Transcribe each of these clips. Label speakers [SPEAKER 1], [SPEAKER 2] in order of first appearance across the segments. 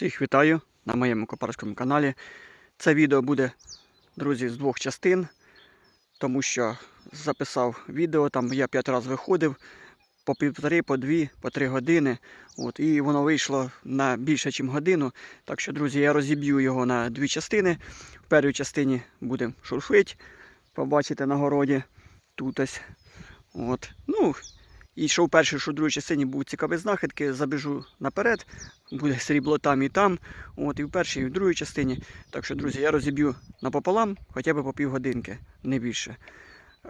[SPEAKER 1] Всіх вітаю на моєму копарському каналі. Це відео буде, друзі, з двох частин, тому що записав відео, там я п'ять разів виходив по півтори, по дві, по три години. От, і воно вийшло на більше, ніж годину. Так що, друзі, я розіб'ю його на дві частини. В першій частині будемо шурфити, побачите на городі тут ось. От. Ну, і що в першій, що в другій частині будуть цікаві знахідки, забіжу наперед, буде срібло там і там. От, і в першій, і в другій частині. Так що, друзі, я розіб'ю напополам хоча б по півгодинки, не більше.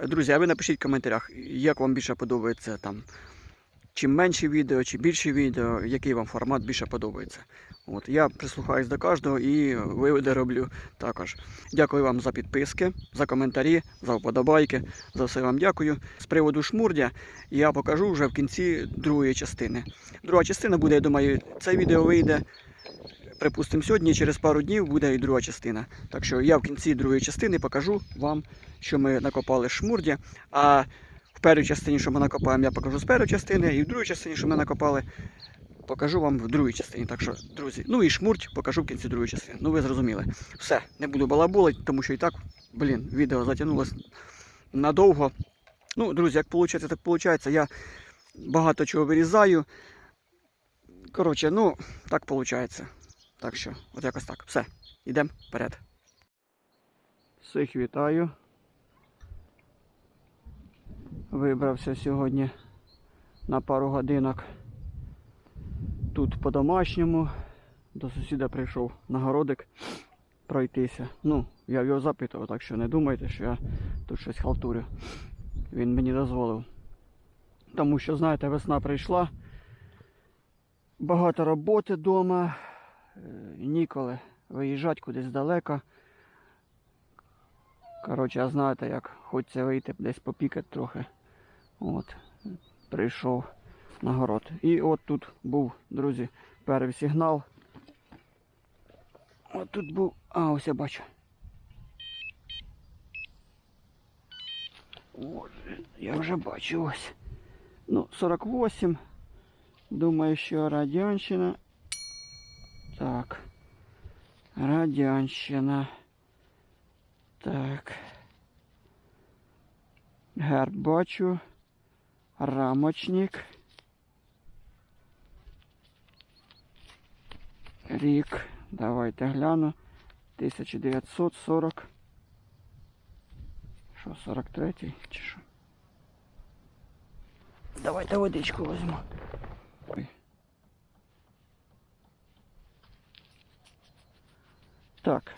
[SPEAKER 1] Друзі, а ви напишіть в коментарях, як вам більше подобається там. Чим менші відео, чи більше відео, який вам формат більше подобається. От, я прислухаюсь до кожного і виводи роблю також. Дякую вам за підписки, за коментарі, за вподобайки. За все вам дякую. З приводу шмурдя я покажу вже в кінці другої частини. Друга частина буде, я думаю, це відео вийде. Припустимо, сьогодні, через пару днів буде і друга частина. Так що я в кінці другої частини покажу вам, що ми накопали шмурдя. А першій частині, що ми накопаємо, я покажу з першої частини, і в другій частині, що ми накопали, покажу вам в другій частині. Так що, друзі, ну і шмурдь покажу в кінці другої частини. Ну ви зрозуміли. Все, не буду балаболити, тому що і так, блін, відео затягнулося надовго. Ну, друзі, як виходить, так виходить. Я багато чого вирізаю. Коротше, ну, так виходить. Так що, от якось так. Все, йдемо вперед. Всіх вітаю. Вибрався сьогодні на пару годинок. Тут по-домашньому. До сусіда прийшов на городик пройтися. Ну, я його запитував, так що не думайте, що я тут щось халтурю. Він мені дозволив. Тому що, знаєте, весна прийшла. Багато роботи вдома. Ніколи виїжджати кудись далеко. Коротше, а знаєте, як хочеться вийти десь попікати трохи. От, прийшов на город. І от тут був, друзі, перший сигнал. От тут був. А, ось я бачу. От, я вже бачу ось. Ну, 48. Думаю, що радянщина. Так. Радянщина. Так. Герб бачу. Рамочник. Рік. Давайте гляну. 1940. Що, 43 чи що? Давайте водичку візьму. Ой. Так.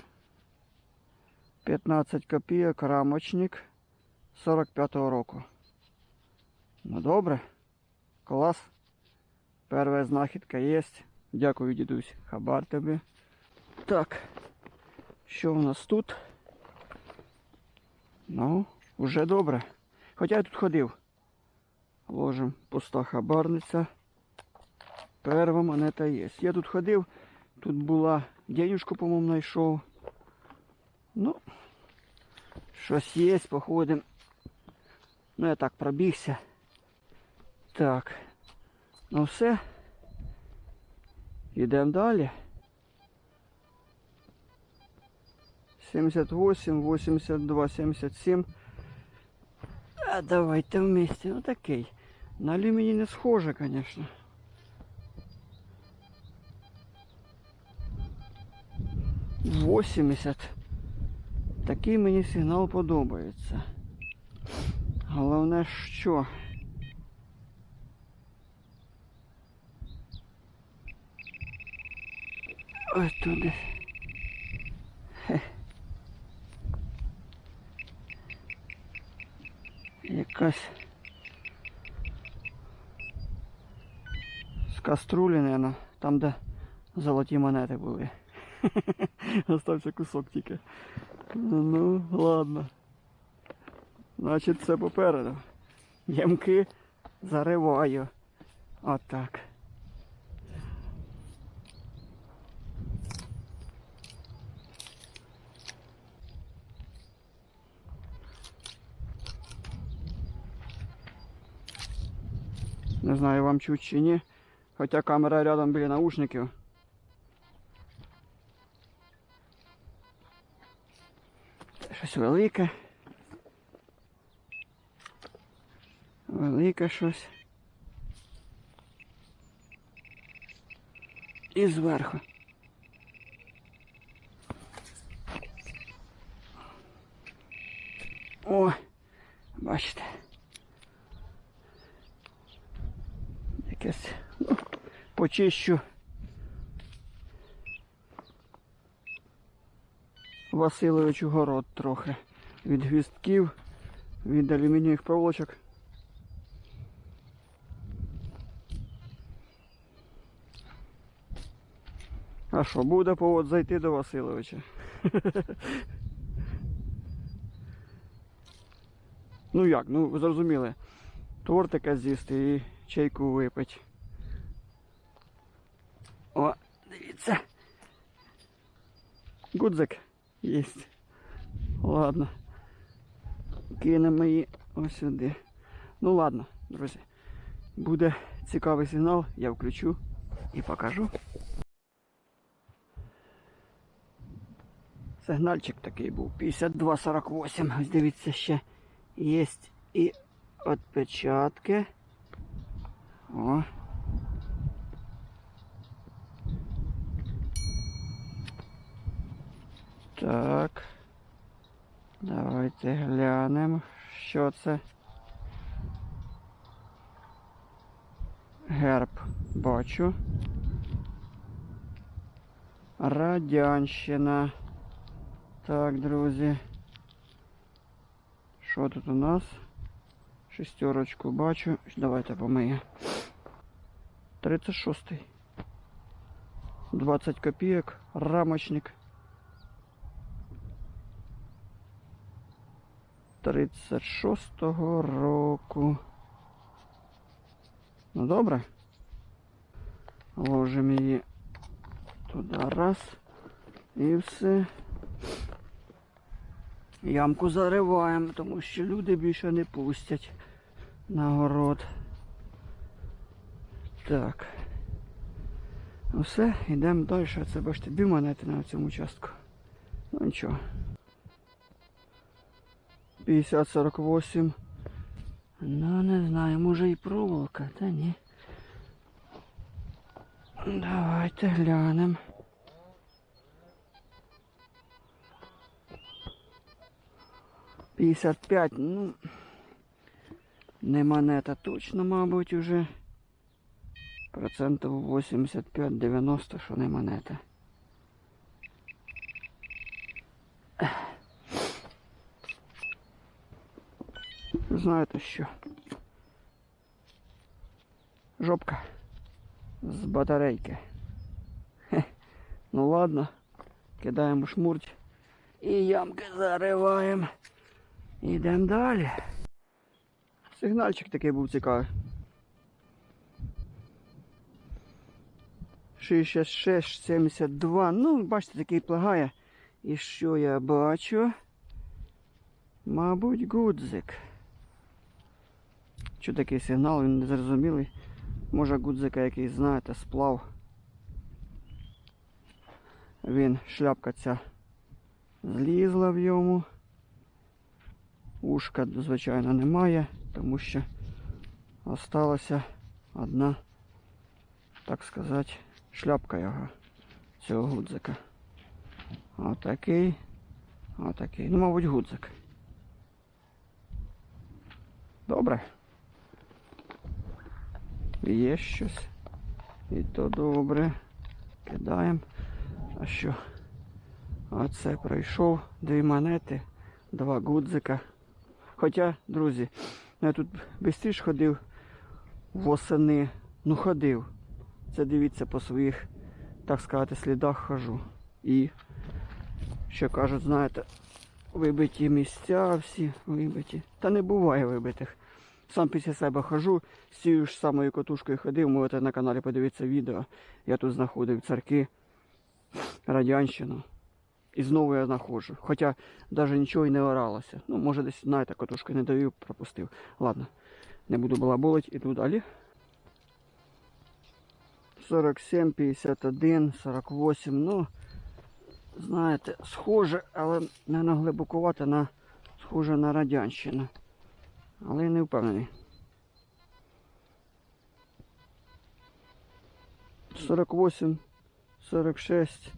[SPEAKER 1] 15 копійок, рамочник 45-го року. Ну добре. Клас. Перша знахідка є. Дякую, дідусь. Хабар тобі. Так. Що у нас тут? Ну, вже добре. Хоча я тут ходив. Ложим пуста хабарниця. Перша монета є. Я тут ходив, тут була денежку, по-моєму, знайшов. Ну, щось є, походимо. Ну, я так пробігся. Так. Ну все. Йдемо далі. 78, 82, 77. А давайте вместе. Ну такий. На алюміній не схоже, конечно. Восемьдесят. Такий мені сигнал подобається. Головне що? Ось туди. Хе. Якась з каструлі, наверное, там де золоті монети були. Остався кусок тільки. Ну, ладно. Значить, все попереду. Ямки зариваю. Отак. Не знаю вам чуть чи ні. Хоча камера рядом были наушники. Что-то Щось велике. что-то и сверху. О, бачите. Якесь ну, почищу. Васильовичу город трохи. Від гвістків, від алюмінієвих проволочок. А що, буде повод зайти до Васильовича? Ну як, ну ви зрозуміли. Тортика з'їсти і чайку випити. О, дивіться. Гудзик єсть. Ладно. Кинемо її ось сюди. Ну ладно, друзі. Буде цікавий сигнал, я включу і покажу. Сигнальчик такий був. 5248. Ось дивіться ще. Є і отпечатки. О. Так. Давайте глянемо, що це. Герб бачу. Радянщина. Так, друзі. Що тут у нас? Шестерочку бачу. Давайте помиємо. 36. 20 копійок. Рамочник. 36-го року. Ну добре. Ложимо її туди раз. І все. Ямку зариваємо, тому що люди більше не пустять на город. Так. Ну все, йдемо далі. Це бачите, дві монети на цьому участку. Ну нічого. 50-48. Ну не знаю, може і проволока, та ні. Давайте глянемо. П'ятдесят п'ять, ну не монета точно, мабуть, уже. Процентів 85-90, що не монета. Знаєте що? Жопка з батарейки. Хе. Ну ладно, кидаємо шмурть і ямки зариваємо. Ідемо далі. Сигнальчик такий був цікавий. 66, 72. Ну, бачите, такий плагає. І що я бачу? Мабуть, гудзик. Що такий сигнал, він незрозумілий. Може гудзика якийсь, знаєте, сплав. Він, шляпка ця злізла в йому. Ушка, звичайно, немає, тому що осталася одна, так сказати, шляпка його, цього гудзика. Отакий, отакий. Ну, мабуть, гудзик. Добре. Є щось. І то добре. Кидаємо. А що? Оце пройшов. Дві монети, два гудзика. Хоча, друзі, я тут безстіж ходив восени. Ну ходив. Це дивіться по своїх, так сказати, слідах хожу. І, що кажуть, знаєте, вибиті місця всі вибиті. Та не буває вибитих. Сам після себе хожу, з цією ж самою котушкою ходив, можете на каналі подивитися відео. Я тут знаходив царки, радянщину. І знову я знаходжу. Хоча навіть нічого і не оралося. Ну, може десь, знаєте, котушку не довів, пропустив. Ладно, не буду балаболить, іду далі. 47, 51, 48, ну, знаєте, схоже, але не глибокувати, на схоже на радянщину. Але не впевнений. 48, 46.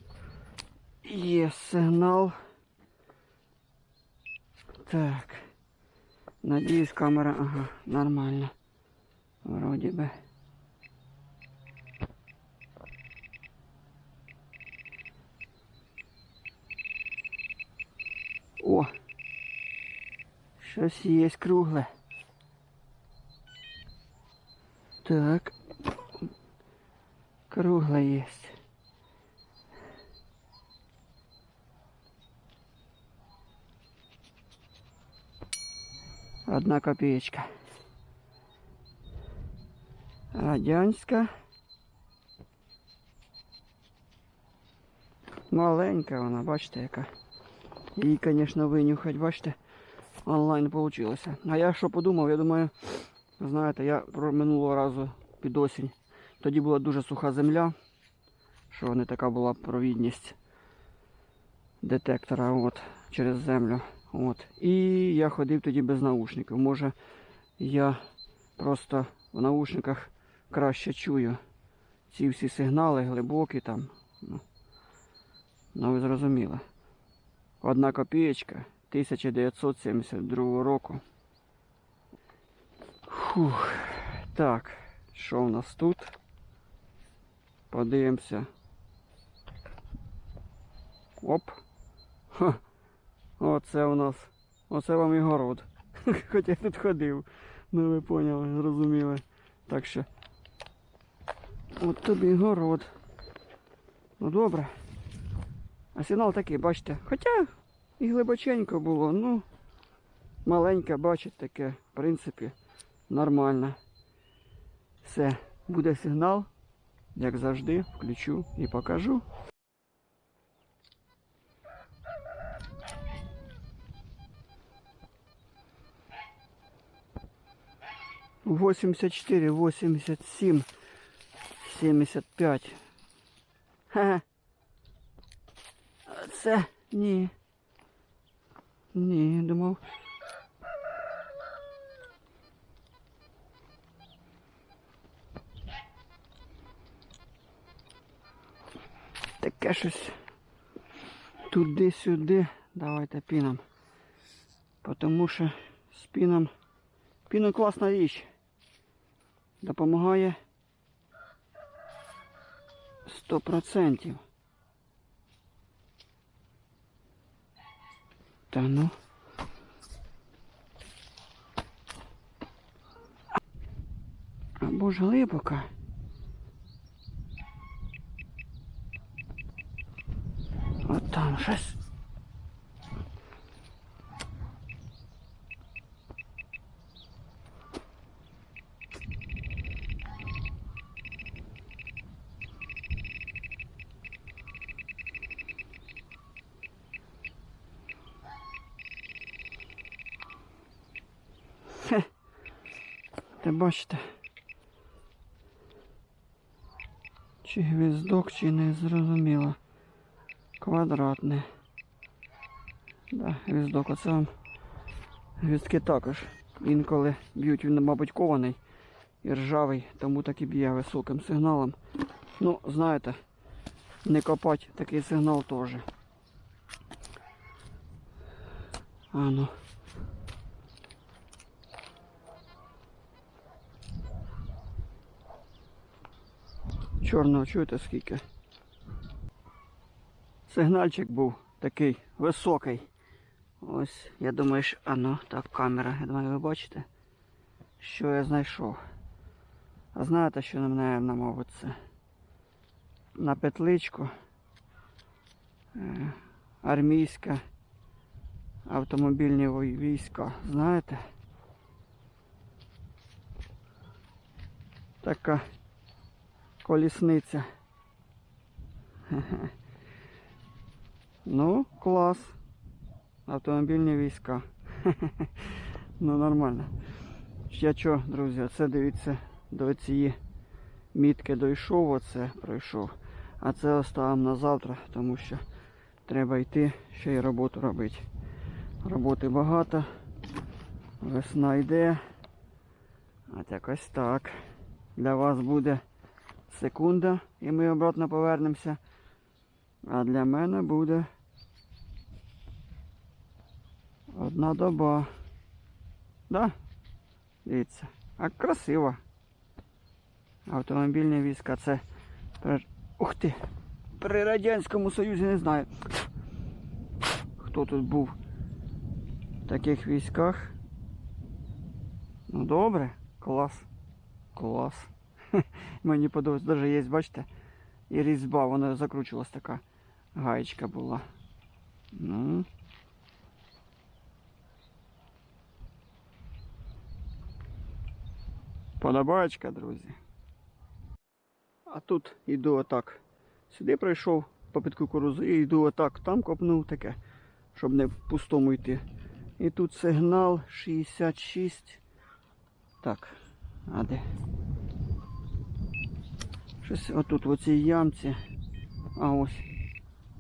[SPEAKER 1] Є сигнал. Так. Надіюсь, камера, ага, нормально. Вроді би. О! Щось є кругле. Так. Кругле є. Одна копеечка. Радянська. Маленька вона, бачите, яка. Її, звісно, винюхать, бачите, онлайн вийшло. А я що подумав, я думаю, знаєте, я минулого разу під осінь. Тоді була дуже суха земля, що не така була провідність детектора от, через землю. От. І я ходив тоді без наушників. Може я просто в наушниках краще чую ці всі сигнали глибокі там. Ну, ну ви зрозуміли. Одна копієчка 1972 року. Фух. Так, що в нас тут? Подивимося. Оп. Ха. Оце у нас. Оце вам і город. Хоча я тут ходив. Ну ви поняли, зрозуміли. Так що. От тобі город. Ну добре. А сигнал такий, бачите. Хоча і глибоченько було, ну маленьке, бачите, таке, в принципі, нормально. Все, буде сигнал, як завжди, включу і покажу. Восемьдесят четыре, восемьдесят семь, семьдесят пять. Це ні. Ні, думав. Таке щось туди-сюди. Давайте піном. Потому що з піном. Піно класна річ. Допомагає 100%. Та ну. Або ж глибока. От там щось. Бачите. Чи гвіздок, чи не зрозуміло. Квадратне. Да, гвіздок, оце вам гвіздки також. Інколи б'ють, він, мабуть, кований і ржавий, тому так і б'є високим сигналом. Ну, знаєте, не копати такий сигнал теж. А ну. Чорного чуєте скільки? Сигнальчик був такий високий. Ось, я думаю, що... А ну, так, камера, я думаю, ви бачите, що я знайшов. А знаєте, що на мене це? На петличку. Е, армійська автомобільні війська. Знаєте? Така колісниця. Ну, клас. Автомобільні війська. Ну, нормально. Я що, друзі, це дивіться, до цієї мітки дійшов, оце пройшов. А це оставимо на завтра, тому що треба йти ще й роботу робити. Роботи багато. Весна йде. От якось так. Для вас буде секунда і ми обратно повернемося. А для мене буде одна доба. Да? Дивіться. А красиво. Автомобільні війська це. Ух ти! При Радянському Союзі не знаю. Хто тут був в таких військах. Ну добре, клас. Клас. Мені подобається, навіть є, бачите, і різьба, вона закручувалась така гаєчка була. Ну. Подобаєчка, друзі. А тут йду отак. Сюди пройшов по під кукурузу і йду отак, там копнув таке, щоб не в пустому йти. І тут сигнал 66. Так, а де? Щось отут в оцій ямці. А ось.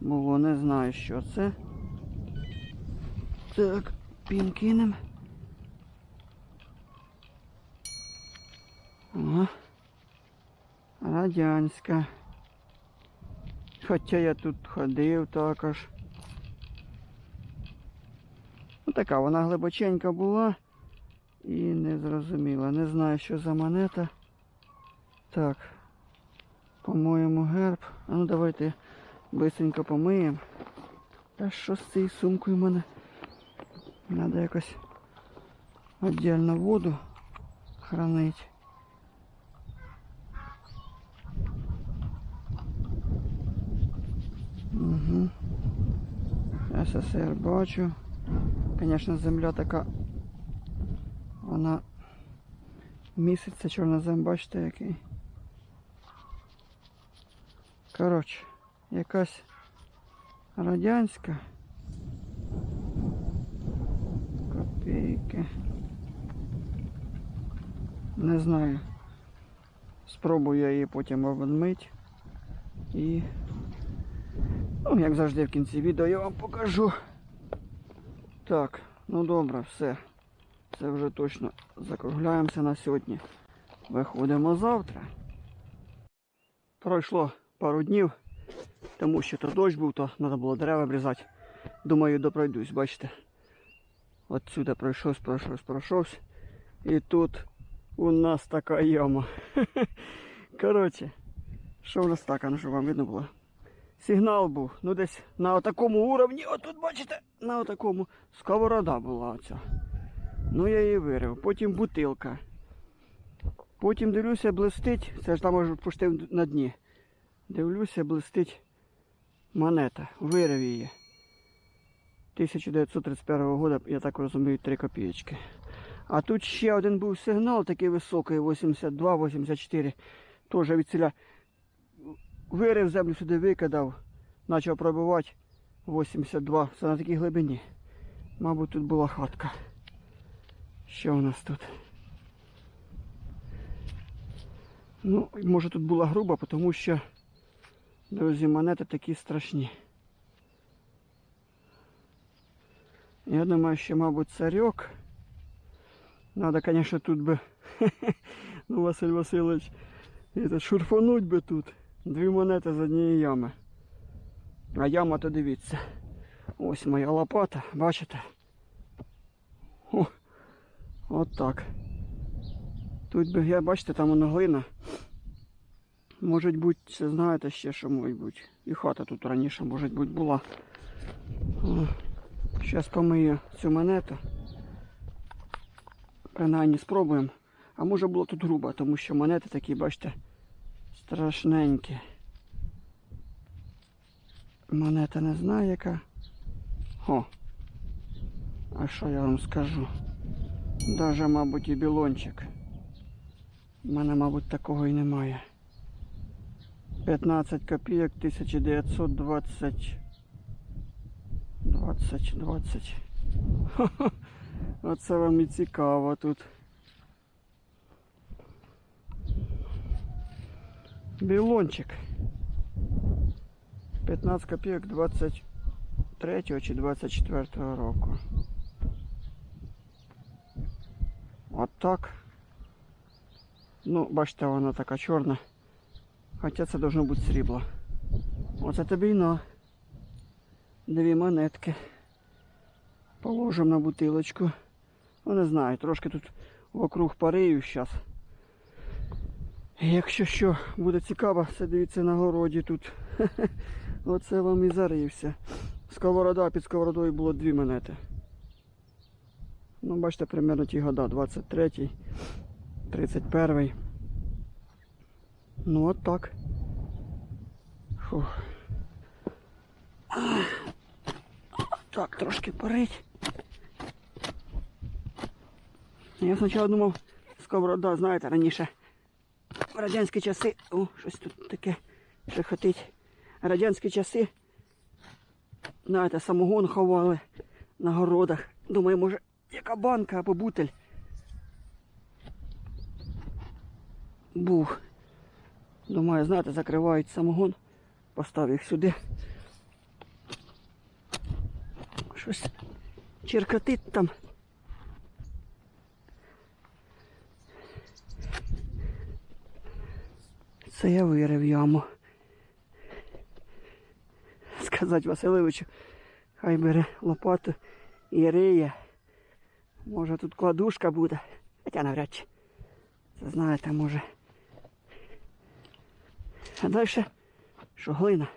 [SPEAKER 1] Було, не знаю, що це. Так, пін кинем. Ага. Радянська. Хоча я тут ходив також. Ну така вона глибоченька була і не зрозуміла. Не знаю, що за монета. Так. По-моєму герб. А ну давайте бистренько помиємо. Та що з цією сумкою в мене? Треба якось віддільно воду хранити. Угу. СССР бачу. Звісно, земля така. Вона місяця чорнозем, бачите який. Коротше, якась радянська. Копійки. Не знаю. Спробую я її потім обмить. І Ну, як завжди в кінці відео я вам покажу. Так, ну добре, все. Це вже точно закругляємося на сьогодні. Виходимо завтра. Пройшло пару днів, тому що то дощ був, то треба було дерева обрізати. Думаю, допройдусь, бачите. Отсюди пройшовся, пройшовся, пройшовся. І тут у нас така яма. Коротше, що в нас так, а ну щоб вам видно було сигнал був. Ну десь на такому уровні, отут бачите, на отакому сковорода була оця. Ну я її вирив. Потім бутилка. Потім дивлюся, блистить, це ж там може пустив на дні. Дивлюся, блистить монета. Вирив її. 1931 року, я так розумію, 3 копійки. А тут ще один був сигнал такий високий, 82-84. Теж від ціля вирив землю сюди викидав, почав пробивати 82. Це на такій глибині. Мабуть, тут була хатка. Що у нас тут? Ну, може тут була груба, тому що, друзі, монети такі страшні. Я думаю, що, мабуть, царьок. Надо, конечно, тут би, ну, Василь Васильович, шурфануть би тут. Дві монети з однієї ями. А яма то дивіться. Ось моя лопата, бачите? О, от так. Тут би, я бачите, там воно глина. Може бути, це знаєте ще що може бути. І хата тут раніше, може бути, була. Зараз помию цю монету. Принаймні спробуємо. А може було тут грубо, тому що монети такі, бачите, страшненькі. Монета не знаю яка. О! А що я вам скажу? Даже, мабуть, і білончик. У мене, мабуть, такого і немає. 15 копійок 1920. 20, 20. Ха-ха. Оце вам і цікаво тут. Білончик. 15 копійок 20 23 чи 24 року. От так. Ну, бачите, вона така чорна. Хоча це должно бути срібло. Оце тобі й на. Дві монетки. Положимо на бутилочку. Ну не знаю, трошки тут вокруг парию зараз. Якщо що буде цікаво, це дивіться на городі тут. Оце вам і зарився. Сковорода під сковородою було дві монети. Ну, бачите, примерно ті года, 23-й, 31-й. Ну от так. Так, трошки парить. Я спочатку думав, сковорода, знаєте, раніше радянські часи. О, щось тут таке шехотить. Радянські часи. Знаєте, самогон ховали на городах. Думаю, може, яка банка або бутель. Був. Думаю, знаєте, закривають самогон. Постав їх сюди. Щось черкотить там. Це я вирив яму. Сказати Василевичу, хай бере лопату і риє. Може тут кладушка буде. Хоча навряд чи. Це знаєте, може. А далі що глина.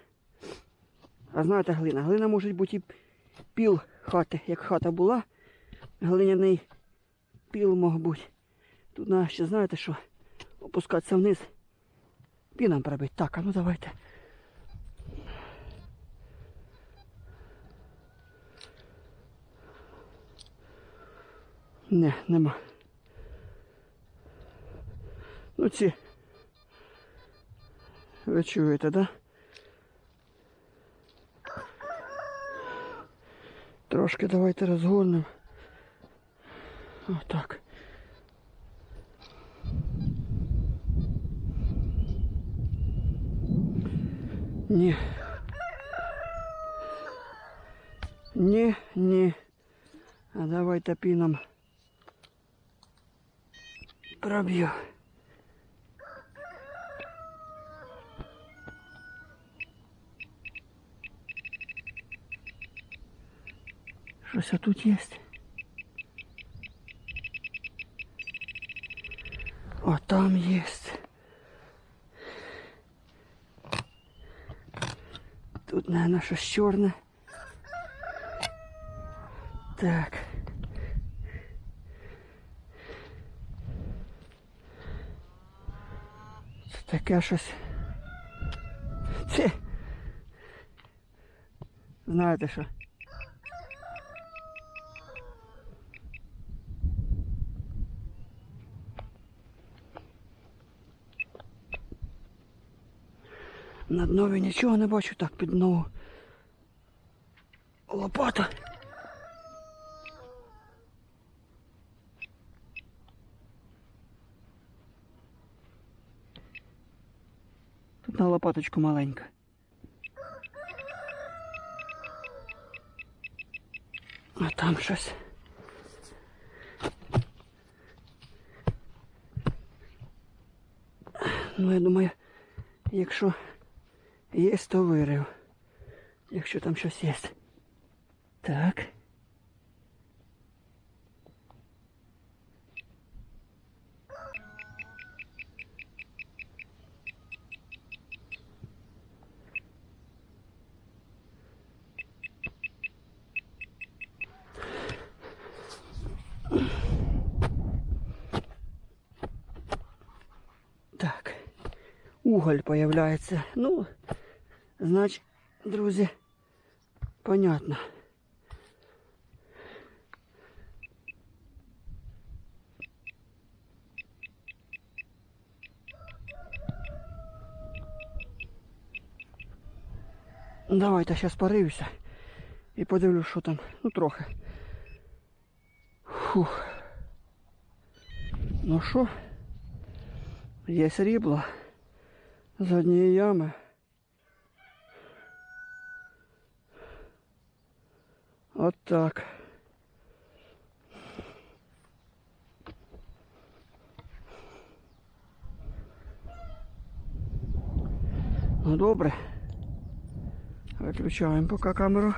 [SPEAKER 1] А знаєте глина? Глина може бути і піл хати, як хата була. Глиняний піл мог бути. Тут треба ще знаєте що? Опускатися вниз. Піном пробити. Так, а ну давайте. Не, нема. Ну ці. Ви чуєте, да? Трошки давайте розгорнемо. Отак. Ні. Ні, ні. А давайте піном проб'ю. Щось тут є. О, там є. Тут, наверное, щось чорне. Так. Це таке щось. Це. Знаєте що? На днові нічого не бачу, так під ногу. Лопата. Тут на лопаточку маленька. А там щось. Ну, я думаю, якщо є, то вирив. Якщо там щось є. Так. Уголь появляється. Ну, значить, друзі, понятно. Давайте зараз порився і подивлюсь, що там. Ну трохи. Фух. Ну що? Є срібло з однієї ями. От так. Ну добре. Виключаємо поки камеру.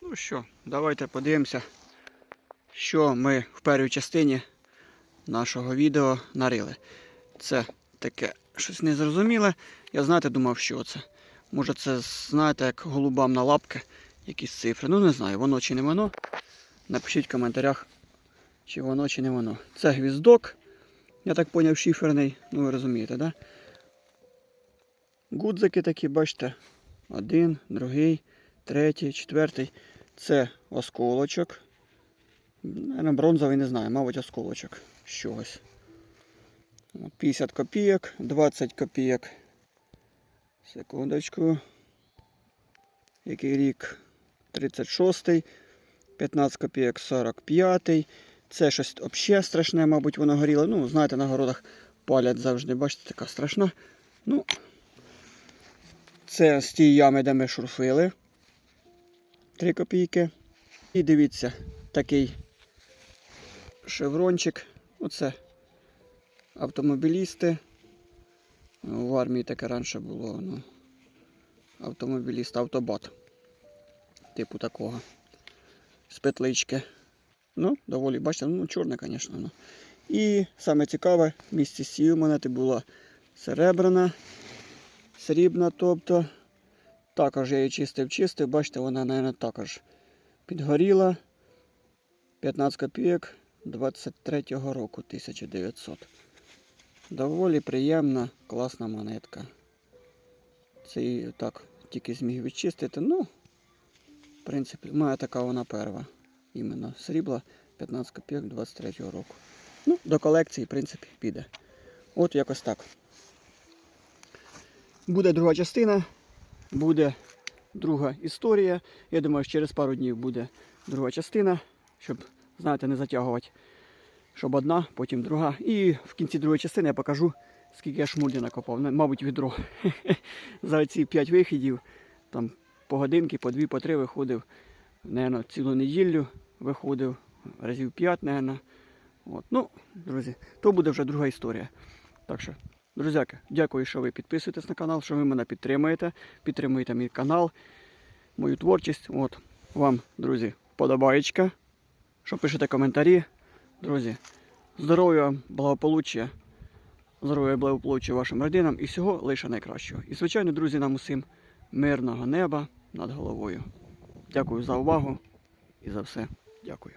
[SPEAKER 1] Ну що, давайте подивимося, що ми в першій частині нашого відео нарили. Це таке щось незрозуміле. Я знаєте, думав, що це. Може це, знаєте, як голубам на лапки якісь цифри. Ну не знаю, воно чи не воно. Напишіть в коментарях, чи воно, чи не воно. Це гвіздок, я так поняв, шиферний. Ну ви розумієте, да? Гудзики такі, бачите. Один, другий, третій, четвертий. Це осколочок. Наверно, бронзовий, не знаю, мабуть, осколочок з чогось. 50 копійок, 20 копійок. Секундочку. Який рік? 36-й. 15 копійок 45-й. Це щось взагалі страшне, мабуть, воно горіло. Ну, знаєте, на городах палять завжди, бачите, така страшна. Ну, це з тієї ями, де ми шурфили. 3 копійки. І дивіться, такий шеврончик. Оце автомобілісти. В армії таке раніше було. Ну, автомобіліст, автобат. Типу такого. З петлички. Ну, доволі, бачите, ну чорне, звісно. Ну. І саме цікаве, в місці цієї монети була серебряна, срібна, тобто. Також я її чистив, чистив, бачите, вона, мабуть, також підгоріла. 15 копійок 23-го року 1900. Доволі приємна, класна монетка. Це її так тільки зміг відчистити. Ну, в принципі, моя така вона перша. Іменно срібла 15 копійок 23-го року. Ну, до колекції, в принципі, піде. От якось так. Буде друга частина, буде друга історія. Я думаю, що через пару днів буде друга частина, щоб, знаєте, не затягувати. Щоб одна, потім друга. І в кінці другої частини я покажу, скільки я шмулі накопав. Мабуть, відро. За ці 5 вихідів, там по годинки, по дві, по три виходив. Наверно, цілу неділю виходив, разів 5, наверно. От. Ну, друзі, то буде вже друга історія. Так що, друзяки, дякую, що ви підписуєтесь на канал, що ви мене підтримуєте. Підтримуєте мій канал, мою творчість. От, вам, друзі, вподобаєчка, що пишете коментарі. Друзі, здоров'я, благополуччя, здоров'я благополуччя вашим родинам і всього лише найкращого. І, звичайно, друзі, нам усім мирного неба над головою. Дякую за увагу і за все. Дякую.